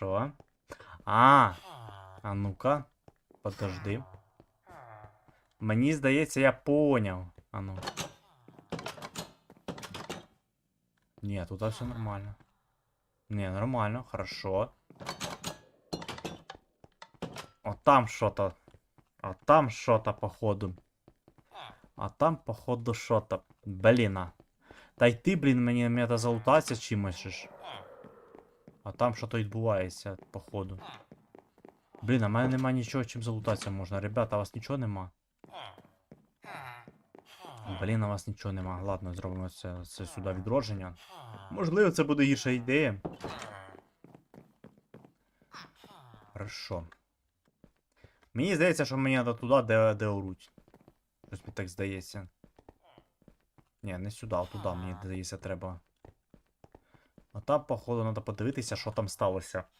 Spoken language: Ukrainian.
Хорошо. А, а ну-ка. Подожди. Мені здається, я поняв. А ну. Ні, тут все нормально. Ні, нормально, хорошо. О, там що-то. А там що-то, походу. А там, походу, що-то. Блін. а. Та й ти, блін, мені мета залутатися чимось. же ж. А там що-то відбувається, походу. Блін, а мене нема нічого, чим залутатися можна. Ребята, у вас нічого нема? Блін, у вас нічого нема. Ладно, зробимо це, це сюди відродження. Можливо, це буде гірша ідея. Хорошо. Мені здається, що мені треба туди, де, де оруть. Щось мені так здається. Ні, не сюди, а туди, мені здається, треба. А там, походу, треба подивитися, що там сталося.